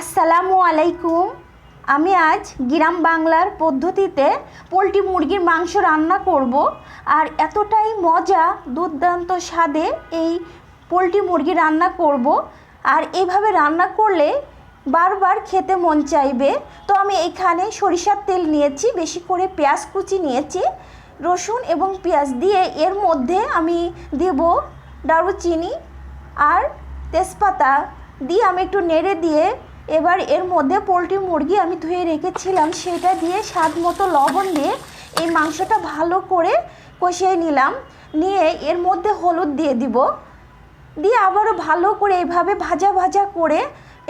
আসসালামু আলাইকুম। আমি আজ গ্রাম বাংলার পদ্ধতিতে পোলট্রি মুরগির মাংস রান্না করব আর এতটাই মজা, দুর্দান্ত স্বাদে এই পোলট্রি মুরগি রান্না করব। আর এইভাবে রান্না করলে বারবার খেতে মন চাইবে। তো আমি এখানে সরিষার তেল নিয়েছি, বেশি করে পেঁয়াজ কুচি নিয়েছি, রসুন এবং পেঁয়াজ দিয়ে এর মধ্যে আমি দেব দারুচিনি আর তেজপাতা দিয়ে আমি একটু নেড়ে দিয়ে এবার এর মধ্যে পোলট্রি মুরগি আমি ধুয়ে রেখেছিলাম, সেটা দিয়ে স্বাদ মতো লবণ দিয়ে এই মাংসটা ভালো করে কষিয়ে নিলাম। নিয়ে এর মধ্যে হলুদ দিয়ে দিব। দিয়ে আবারও ভালো করে এইভাবে ভাজা ভাজা করে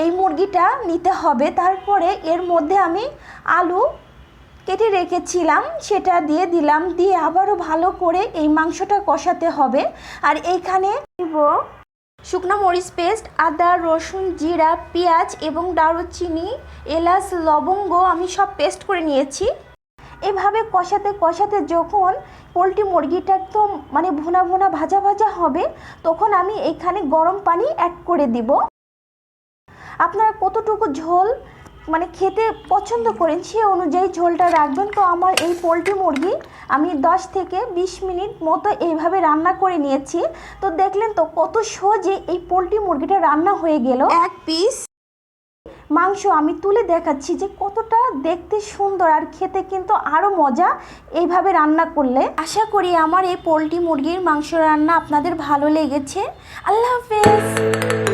এই মুরগিটা নিতে হবে। তারপরে এর মধ্যে আমি আলু কেটে রেখেছিলাম, সেটা দিয়ে দিলাম। দিয়ে আবারও ভালো করে এই মাংসটা কষাতে হবে। আর এইখানে দিব শুকনো মরিচ পেস্ট, আদা, রসুন, জিরা, পেঁয়াজ এবং দারুচিনি, এলাচ, লবঙ্গ আমি সব পেস্ট করে নিয়েছি। এভাবে কষাতে কষাতে যখন পোলট্রি মুরগিটা একদম মানে ভুনা ভুনা, ভাজা ভাজা হবে, তখন আমি এখানে গরম পানি অ্যাড করে দিব। আপনারা কতটুকু ঝোল মানে খেতে পছন্দ করেন সে অনুযায়ী ঝোলটা রাখবেন। তো আমার এই পোলট্রি মুরগি আমি 10 থেকে 20 মিনিট মতো এইভাবে রান্না করে নিয়েছি। তো দেখলেন তো কত সহজে এই পোলট্রি মুরগিটা রান্না হয়ে গেল। এক পিস। মাংস আমি তুলে দেখাচ্ছি যে কতটা দেখতে সুন্দর আর খেতে কিন্তু আরও মজা এইভাবে রান্না করলে। আশা করি আমার এই পোলট্রি মুরগির মাংস রান্না আপনাদের ভালো লেগেছে। আল্লাহ হাফেজ।